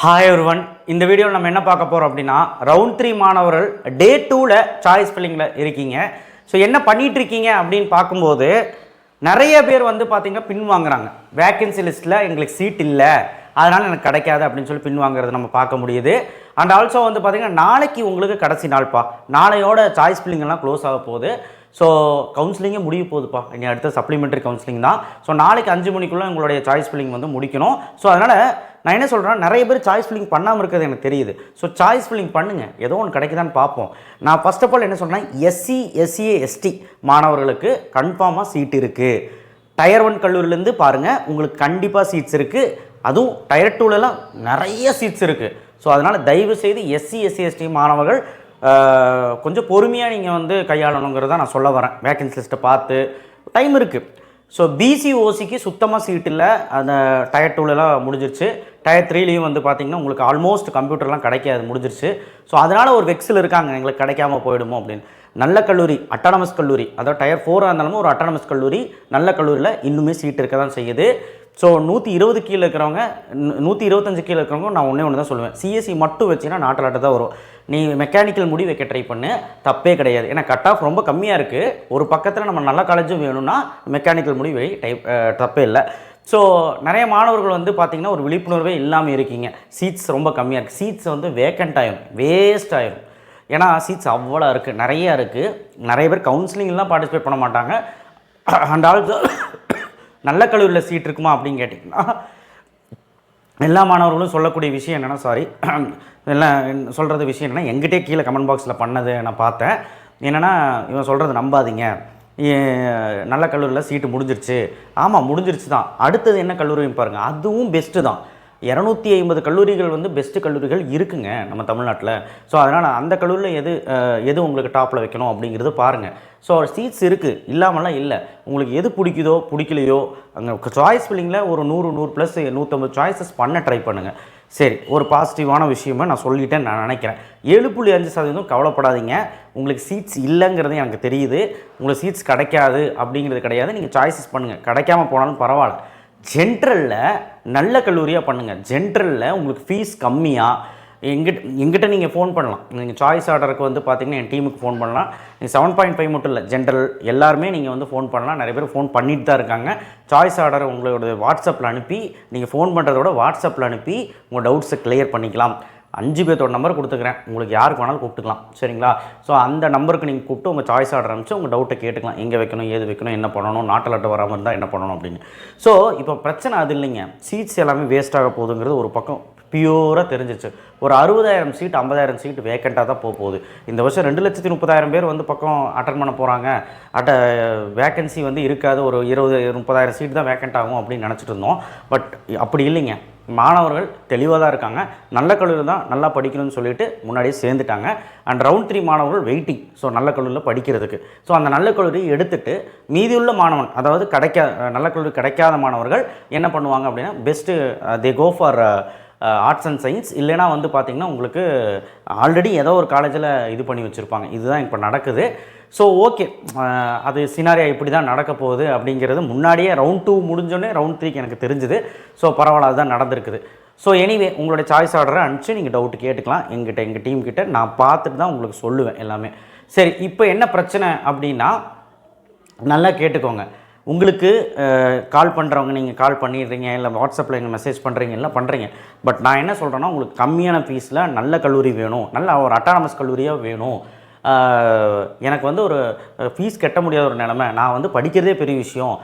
Hi ஒருவன் இந்த வீடியோவில் நம்ம என்ன பார்க்க போகிறோம் அப்படின்னா ரவுண்ட் த்ரீ மாணவர்கள் டே டூவில் சாய்ஸ் ஃபில்லிங்கில் இருக்கீங்க. ஸோ என்ன பண்ணிகிட்டு இருக்கீங்க அப்படின்னு பார்க்கும்போது நிறைய பேர் வந்து பார்த்திங்கன்னா பின் வாங்குறாங்க. வேக்கன்சி லிஸ்ட்டில் எங்களுக்கு சீட் இல்லை. அதனால் எனக்கு கிடைக்காது அப்படின்னு சொல்லி பின் வாங்குறது நம்ம பார்க்க முடியுது. அண்ட் ஆல்சோ வந்து பார்த்திங்கன்னா நாளைக்கு உங்களுக்கு கடைசி நாள்ப்பா நாளையோட சாய்ஸ் ஃபில்லிங்கெல்லாம் க்ளோஸ் ஆக போகுது. ஸோ கவுன்சிலிங்கே முடிய போகுதுப்பா. இனி அடுத்த சப்ளிமெண்ட்ரி கவுன்சிலிங் தான். ஸோ நாளைக்கு அஞ்சு மணிக்குள்ளே உங்களுடைய சாய்ஸ் ஃபில்லிங் வந்து முடிக்கணும். ஸோ அதனால் நான் என்ன சொல்கிறேன் நிறைய பேர் சாய்ஸ் ஃபில்லிங் பண்ணாமல் இருக்கிறது எனக்கு தெரியுது. ஸோ சாய்ஸ் ஃபில்லிங் பண்ணுங்கள் ஏதோ ஒன்று கிடைக்குதான்னு பார்ப்போம். நான் ஃபஸ்ட் ஆஃப் ஆல் என்ன சொல்கிறேன் எஸ்சி எஸ்சிஏ எஸ்டி மாணவர்களுக்கு கன்ஃபார்மாக சீட் இருக்குது டயர் ஒன் கல்லூரிலேருந்து பாருங்கள் உங்களுக்கு கண்டிப்பாக சீட்ஸ் இருக்குது அதுவும் டயர் டூலெலாம் நிறைய சீட்ஸ் இருக்குது ஸோ அதனால் தயவு செய்து எஸ்சி எஸ்சி எஸ்டி மாணவர்கள் கொஞ்சம் பொறுமையாக நீங்கள் வந்து கையாளணுங்கிறத நான் சொல்ல வரேன். வேக்கன்சி லிஸ்ட்டை பார்த்து டைம் இருக்குது ஸோ பிசி ஓசிக்கு சுத்தமாக சீட் இல்லை. அந்த டயர் டூலெலாம் முடிஞ்சிருச்சு. டயர் த்ரீலேயும் வந்து பார்த்திங்கன்னா உங்களுக்கு ஆல்மோஸ்ட் கம்ப்யூட்டர்லாம் கிடைக்காது முடிஞ்சிருச்சு. ஸோ அதனால் ஒரு வெக்ஸில் இருக்காங்க. எங்களுக்கு கிடைக்காம போயிடுமோ அப்படின்னு. நல்ல கல்லூரி அட்டானமஸ் கல்லூரி. அதாவது டயர் ஃபோராக இருந்தாலும் ஒரு அட்டானமஸ் கல்லூரி நல்ல கல்லூரியில் இன்னுமே சீட் இருக்க தான் செய்யுது. ஸோ நூற்றி இருபது கீழே இருக்கிறவங்க நூற்றி இருபத்தஞ்சு கீழே இருக்கிறவங்க நான் ஒன்றே ஒன்று தான் சொல்லுவேன் சிஎஸ்சி மட்டும் வச்சுன்னா நாட்டிலாட்ட தான் வரும். நீ மெக்கானிக்கல் முடி வைக்க ட்ரை பண்ணு தப்பே கிடையாது. ஏன்னா கட் ஆஃப் ரொம்ப கம்மியாக இருக்குது ஒரு பக்கத்தில் நம்ம நல்ல காலேஜும் வேணும்னா மெக்கானிக்கல் முடி வை டைப் தப்பே இல்லை. ஸோ நிறைய மாணவர்கள் வந்து பார்த்திங்கன்னா ஒரு விழிப்புணர்வே இல்லாமல் இருக்கீங்க. சீட்ஸ் ரொம்ப கம்மியாக இருக்குது சீட்ஸ் வந்து வேக்கண்ட் ஆயிரும். வேஸ்ட் ஆகிடும் ஏன்னா சீட்ஸ் அவ்வளோ இருக்குது நிறையா இருக்குது நிறைய பேர் கவுன்சிலிங்லாம் பார்ட்டிசிபேட் பண்ண மாட்டாங்க. அண்ட் ஆல்சோ நல்ல கல்லூரியில் சீட் இருக்குமா அப்படின்னு கேட்டிங்கன்னா எல்லா மாணவர்களும் சொல்லக்கூடிய விஷயம் என்னென்னா சாரி எல்லாம் சொல்கிறது விஷயம் என்னென்னா எங்கிட்டே கீழே கமெண்ட் பாக்ஸில் பண்ணது நான் பார்த்தேன். என்னென்னா இவன் சொல்கிறது நம்பாதீங்க. நல்ல கல்லூரியில் சீட்டு முடிஞ்சிருச்சு. ஆமாம் முடிஞ்சிருச்சு தான் அடுத்தது என்ன கல்லூரின்னு பாருங்கள் அதுவும் பெஸ்ட்டு தான். இரநூத்தி ஐம்பது கல்லூரிகள் வந்து பெஸ்ட்டு கல்லூரிகள் இருக்குங்க நம்ம தமிழ்நாட்டில். ஸோ அதனால் அந்த கல்லூரியில் எது எது உங்களுக்கு டாப்பில் வைக்கணும் அப்படிங்கிறது பாருங்கள் ஸோ சீட்ஸ் இருக்குது இல்லாமலாம் இல்லை. உங்களுக்கு எது பிடிக்குதோ பிடிக்கலையோ அங்கே சாய்ஸ் ஃபில்லிங்கில் ஒரு நூறு நூறு ப்ளஸ் நூற்றம்பது சாய்ஸஸ் பண்ண ட்ரை பண்ணுங்கள் சரி ஒரு பாசிட்டிவான விஷயமா நான் சொல்லிட்டேன் நான் நினைக்கிறேன். ஏழு புள்ளி அஞ்சு சதவீதம் கவலைப்படாதீங்க. உங்களுக்கு சீட்ஸ் இல்லைங்கிறது எனக்கு தெரியுது. உங்களுக்கு சீட்ஸ் கிடைக்காது அப்படிங்கிறது கிடையாது. நீங்கள் சாய்ஸஸ் பண்ணுங்கள் கிடைக்காம போனாலும் பரவாயில்ல. ஜென்ரலில் நல்ல கல்லூரியாக பண்ணுங்கள் ஜென்ரலில் உங்களுக்கு ஃபீஸ் கம்மியாக எங்கிட்ட எங்கிட்ட நீங்கள் ஃபோன் பண்ணலாம். நீங்கள் சாய்ஸ் ஆர்டருக்கு வந்து பார்த்தீங்கன்னா என் டீமுக்கு ஃபோன் பண்ணலாம். நீங்கள் செவன் பாயிண்ட் ஃபைவ் மட்டும் இல்லை ஜென்ரல் எல்லாருமே நீங்கள் வந்து ஃபோன் பண்ணலாம். நிறைய பேர் ஃபோன் பண்ணிட்டு தான் இருக்காங்க. சாய்ஸ் ஆர்டர் உங்களோட வாட்ஸ்அப்பில் அனுப்பி நீங்கள் ஃபோன் பண்ணுறதோட வாட்ஸ்அப்பில் அனுப்பி உங்கள் டவுட்ஸை கிளியர் பண்ணிக்கலாம். அஞ்சு பேர்த்தோட நம்பர் கொடுத்துக்கிறேன். உங்களுக்கு யாருக்கு வேணாலும் கூப்பிட்டுக்கலாம். சரிங்களா? ஸோ அந்த நம்பருக்கு நீங்கள் கூப்பிட்டு உங்கள் சாய்ஸ் ஆர்டர் அனுப்பிச்சு உங்கள் டவுட்டை கேட்டுக்கலாம். எங்கே வைக்கணும் ஏது வைக்கணும் என்ன பண்ணணும் நாட்டில் அட்டை வராமல் இருந்தால் என்ன பண்ணணும் அப்படின்னு. ஸோ இப்போ பிரச்சனை அது இல்லைங்க. சீட்ஸ் எல்லாமே வேஸ்ட் ஆக போகுதுங்கிறது ஒரு பக்கம். பியூராக தெரிஞ்சிச்சு ஒரு அறுபதாயிரம் சீட் ஐம்பதாயிரம் சீட் வேக்கண்ட்டாக தான் போக போகுது. இந்த வருஷம் ரெண்டு லட்சத்தி முப்பதாயிரம் பேர் வந்து பக்கம் அட்டன் பண்ண போகிறாங்க அட்ட வேக்கன்சி வந்து இருக்காது. ஒரு இருபது முப்பதாயிரம் சீட் தான் வேக்கண்ட் ஆகும் அப்படின்னு நினச்சிட்டு இருந்தோம். பட் அப்படி இல்லைங்க. மாணவர்கள் தெளிவாக தான் இருக்காங்க. நல்ல கல்லூரியில் தான் நல்லா படிக்கணும்னு சொல்லிட்டு முன்னாடியே சேர்ந்துட்டாங்க. அண்ட் ரவுண்ட் த்ரீ மாணவர்கள் வெயிட்டிங் ஸோ நல்ல கல்லூரியில் படிக்கிறதுக்கு. ஸோ அந்த நல்ல கல்லூரி எடுத்துட்டு மீதியுள்ள மாணவன் அதாவது கிடைக்காத நல்ல கல்லூரி கிடைக்காத மாணவர்கள் என்ன பண்ணுவாங்க அப்படின்னா best they go for arts and science இல்லைனா வந்து பார்த்திங்கன்னா உங்களுக்கு ஆல்ரெடி ஏதோ ஒரு காலேஜில் இது பண்ணி வச்சுருப்பாங்க. இதுதான் இப்போ நடக்குது. ஸோ ஓகே அது சினாரியா இப்படி தான் நடக்க போகுது அப்படிங்கிறது முன்னாடியே ரவுண்ட் டூ முடிஞ்சோடனே ரவுண்ட் த்ரீக்கு எனக்கு தெரிஞ்சுது. ஸோ பரவாயில்ல அதுதான் நடந்திருக்குது. ஸோ எனிவே உங்களுடைய சாய்ஸ் ஆர்டரை அனுப்பிச்சு நீங்கள் டவுட் கேட்டுக்கலாம். எங்கிட்ட எங்கள் டீம் கிட்ட நான் பார்த்துட்டு தான் உங்களுக்கு சொல்லுவேன் எல்லாமே. சரி இப்போ என்ன பிரச்சனை அப்படின்னா நல்லா கேட்டுக்கோங்க. உங்களுக்கு கால் பண்ணுறவங்க நீங்கள் கால் பண்ணிடுறீங்க இல்லை வாட்ஸ்அப்பில் நீங்கள் மெசேஜ் பண்ணுறீங்க இல்லை பண்ணுறீங்க பட் நான் என்ன சொல்கிறேன்னா உங்களுக்கு கம்மியான ஃபீஸில் நல்ல கல்லூரி வேணும். நல்ல ஒரு அட்டானமஸ் கல்லூரியாக வேணும். எனக்கு வந்து ஒரு ஃபீஸ் கட்ட முடியாத ஒரு நிலமை. நான் வந்து படிக்கிறதே பெரிய விஷயம்.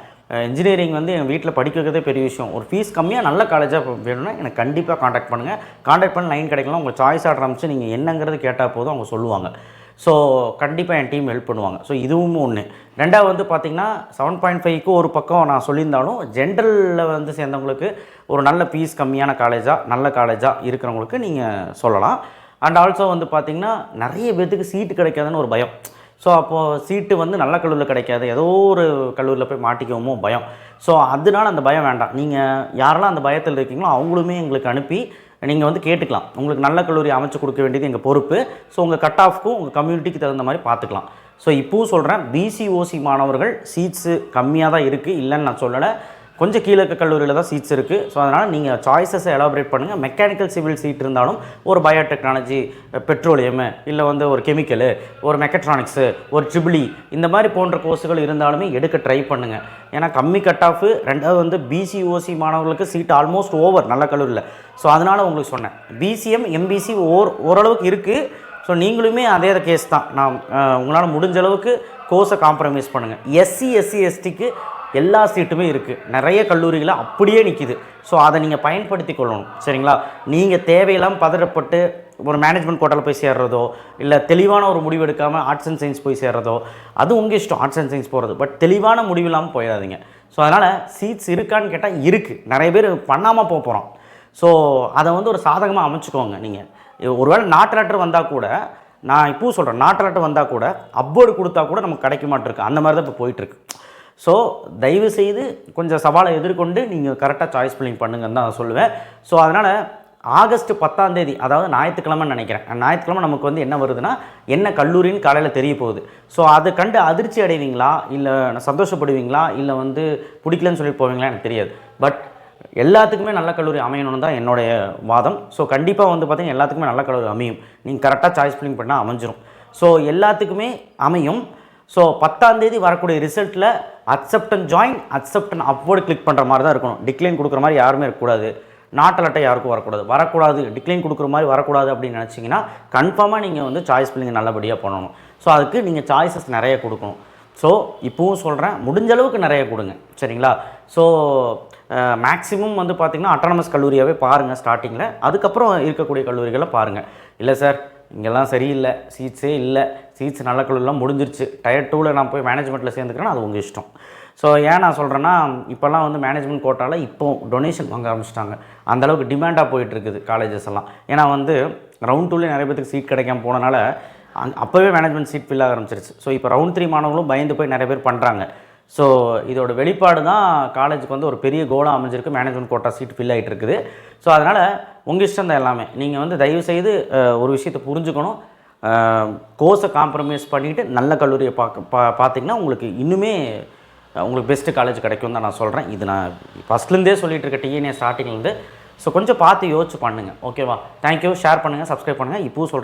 இன்ஜினியரிங் வந்து என் வீட்டில் படிக்க வைக்கிறதே பெரிய விஷயம். ஒரு ஃபீஸ் கம்மியாக நல்ல காலேஜாக வேணும்னா எனக்கு கண்டிப்பாக காண்டாக்ட் பண்ணுங்கள் காண்டாக்ட் பண்ணி லைன் கிடைக்கலாம் உங்கள் சாய்ஸ் ஆர்டர் அமைச்சு நீங்கள் என்னங்கிறது கேட்டால் போதும் அவங்க சொல்லுவாங்க. ஸோ கண்டிப்பாக என் டீம் ஹெல்ப் பண்ணுவாங்க. ஸோ இதுவும் ஒன்று ரெண்டாவது வந்து பார்த்திங்கன்னா செவன் பாயிண்ட் ஃபைவ்க்கு ஒரு பக்கம் நான் சொல்லியிருந்தாலும் ஜென்ரலில் வந்து சேர்ந்தவங்களுக்கு ஒரு நல்ல ஃபீஸ் கம்மியான காலேஜாக நல்ல காலேஜாக இருக்கிறவங்களுக்கு நீங்கள் சொல்லலாம். அண்ட் ஆல்சோ வந்து பார்த்திங்கன்னா நிறைய பேர்த்துக்கு சீட்டு கிடைக்காதுன்னு ஒரு பயம். ஸோ அப்போது சீட்டு வந்து நல்ல கல்லூரியில் கிடைக்காது. ஏதோ ஒரு கல்லூரியில் போய் மாட்டிக்குவோமோ பயம். ஸோ அதனால அந்த பயம் வேண்டாம். நீங்கள் யாரெல்லாம் அந்த பயத்தில் இருக்கீங்களோ அவங்களுமே எங்களுக்கு அனுப்பி நீங்கள் வந்து கேட்டுக்கலாம். உங்களுக்கு நல்ல கல்லூரி அமைச்சு கொடுக்க வேண்டியது எங்கள் பொறுப்பு. ஸோ உங்கள் கட் ஆஃப்க்கும் உங்கள் கம்யூனிட்டிக்கு தகுந்த மாதிரி பார்த்துக்கலாம் ஸோ இப்போவும் சொல்கிறேன் பிசிஓசி மாணவர்கள் சீட்ஸு கம்மியாக தான் இருக்குது இல்லைன்னு நான் சொல்லலை. கொஞ்சம் கீழே இருக்க கல்லூரியில் தான் சீட்ஸ் இருக்குது ஸோ அதனால் நீங்கள் சாய்ஸஸை எலாபரேட் பண்ணுங்கள் மெக்கானிக்கல் சிவில் சீட் இருந்தாலும் ஒரு பயோடெக்னாலஜி பெட்ரோலியமு இல்லை வந்து ஒரு கெமிக்கலு ஒரு மெக்கட்ரானிக்ஸு ஒரு ட்ரிபிளி இந்த மாதிரி போன்ற கோர்ஸுகள் இருந்தாலுமே எடுக்க ட்ரை பண்ணுங்கள் ஏன்னா கம்மி கட் ஆஃப் ரெண்டாவது வந்து பிசிஓசி மாணவர்களுக்கு சீட் ஆல்மோஸ்ட் ஓவர் நல்ல கல்லூரியில். ஸோ அதனால் உங்களுக்கு சொன்னேன். பிசிஎம் எம்பிசி ஓர் ஓரளவுக்கு இருக்குது ஸோ நீங்களுமே அதே கேஸ் தான். நான் உங்களால் முடிஞ்ச அளவுக்கு கோர்ஸை காம்ப்ரமைஸ் பண்ணுங்கள் எஸ்சி எஸ்சி எஸ்டிக்கு எல்லா சீட்டுமே இருக்குது நிறைய கல்லூரிகளை அப்படியே நிற்கிது ஸோ அதை நீங்கள் பயன்படுத்தி கொள்ளணும். சரிங்களா? நீங்கள் தேவையில்லாமல் பதறப்பட்டு ஒரு மேனேஜ்மெண்ட் கோட்டாவில் போய் சேர்றதோ இல்லை தெளிவான ஒரு முடிவு எடுக்காமல் ஆர்ட்ஸ் அண்ட் சயின்ஸ் போய் சேர்றதோ அது உங்கள் இஷ்டம். ஆர்ட்ஸ் அண்ட் சயின்ஸ் போகிறது பட் தெளிவான முடிவு இல்லாமல் போயிடாதீங்க. ஸோ அதனால் சீட்ஸ் இருக்கான்னு கேட்டால் இருக்குது நிறைய பேர் பண்ணாமல் போக போகிறோம் ஸோ அதை வந்து ஒரு சாதகமாக அமைச்சுக்கோங்க நீங்கள் ஒருவேளை நாட்டு லெட்டர் வந்தால் கூட நான் இப்போ சொல்கிறேன் நாட்டு லெட்டர் வந்தால் கூட அப்போர்டு கொடுத்தா கூட நமக்கு கிடைக்க மாட்டிருக்கு. அந்த மாதிரி தான் இப்போ போயிட்டுருக்கு ஸோ தயவு செய்து கொஞ்சம் சவாலை எதிர்கொண்டு நீங்கள் கரெக்டாக சாய்ஸ் பில்லிங் பண்ணுங்கன்னு தான் நான் சொல்லுவேன். ஸோ அதனால் ஆகஸ்ட் பத்தாம் தேதி அதாவது ஞாயிற்றுக்கிழமை நினைக்கிறேன். ஞாயிற்றுக்கிழமை நமக்கு வந்து என்ன வருதுன்னா என்ன கல்லூரின்னு காலையில் தெரிய போகுது. ஸோ அதை கண்டு அதிர்ச்சி அடைவீங்களா? இல்லை சந்தோஷப்படுவீங்களா? இல்லை வந்து பிடிக்கலன்னு சொல்லி போவீங்களா? எனக்கு தெரியாது. பட் எல்லாத்துக்குமே நல்ல கல்லூரி அமையணும்னு தான் என்னுடைய வாதம். ஸோ கண்டிப்பாக வந்து பார்த்தீங்கன்னா எல்லாத்துக்குமே நல்ல கல்லூரி அமையும். நீங்கள் கரெக்டாக சாய்ஸ் பில்லிங் பண்ணால் அமைஞ்சிரும். ஸோ எல்லாத்துக்குமே அமையும். ஸோ பத்தாம் தேதி வரக்கூடிய ரிசல்ட்டில் accept and join accept and click பண்ணுற மாதிரி தான் இருக்கணும். டிக்ளைன் கொடுக்குற மாதிரி யாருமே இருக்கக்கூடாது. நாட்டில் அட்டை யாருக்கும் வரக்கூடாது. வரக்கூடாது டிக்ளைன் கொடுக்குற மாதிரி வரக்கூடாது அப்படின்னு நினச்சிங்கன்னா கன்ஃபார்மாக நீங்கள் வந்து சாய்ஸ் பிள்ளைங்க நல்லபடியாக பண்ணணும். ஸோ அதுக்கு நீங்கள் சாய்ஸஸ் நிறைய கொடுக்கணும். ஸோ இப்போவும் சொல்கிறேன் முடிஞ்ச அளவுக்கு நிறைய கொடுங்க. சரிங்களா? ஸோ மேக்ஸிமம் வந்து பார்த்திங்கன்னா அட்டானமஸ் கல்லூரியாகவே பாருங்கள் ஸ்டார்டிங்கில் அதுக்கப்புறம் இருக்கக்கூடிய கல்லூரிகளை பாருங்கள் இல்லை சார் இங்கெல்லாம் சரியில்லை சீட்ஸே இல்லை. சீட்ஸ் நல்ல கல்லூரிலாம் முடிஞ்சிருச்சு. டயர் டூவில் நான் போய் மேனேஜ்மெண்ட்டில் சேர்ந்துக்கிறேன்னா அது உங்கள் இஷ்டம். ஸோ ஏன் நான் சொல்கிறேன்னா இப்போல்லாம் வந்து மேனேஜ்மெண்ட் கோட்டாவில் இப்போ டொனேஷன் வாங்க ஆரம்பிச்சிட்டாங்க. அந்தளவுக்கு டிமாண்டாக போயிட்டு இருக்குது காலேஜஸ் எல்லாம். ஏன்னா வந்து ரவுண்ட் டூலேயே நிறைய பேருக்கு சீட் கிடைக்காம போனனால அங் அப்போவே மேனேஜ்மெண்ட் சீட் ஃபில் ஆக ஆரம்பிச்சிருச்சு. ஸோ இப்போ ரவுண்ட் த்ரீ மாணவர்களும் பயந்து போய் நிறைய பேர் பண்ணுறாங்க ஸோ இதோட வெளிப்பாடு தான் காலேஜுக்கு வந்து ஒரு பெரிய கோலாக அமைஞ்சிருக்கு. மேனேஜ்மெண்ட் கோட்டா சீட் ஃபில் ஆகிட்டு இருக்குது ஸோ அதனால் உங்கள் இஷ்டம் தான் எல்லாமே. நீங்கள் வந்து தயவு செய்து ஒரு விஷயத்தை புரிஞ்சுக்கணும். கோர்ஸை காம்ப்ரமைஸ் பண்ணிவிட்டு நல்ல கல்லூரியை பார்க்க பா பார்த்தீங்கன்னா உங்களுக்கு இன்னுமே உங்களுக்கு பெஸ்ட்டு காலேஜ் கிடைக்கும் தான் நான் சொல்கிறேன் இது நான் ஃபஸ்ட்லேருந்தே சொல்லிட்டு இருக்க டிஎன்ஏ ஸ்டார்டிங்லேருந்து ஸோ கொஞ்சம் பார்த்து யோசிச்சு பண்ணுங்கள் ஓகேவா தேங்க்யூ ஷேர் பண்ணுங்கள் சப்ஸ்கிரைப் பண்ணுங்கள் இப்போவும் சொல்கிறேன்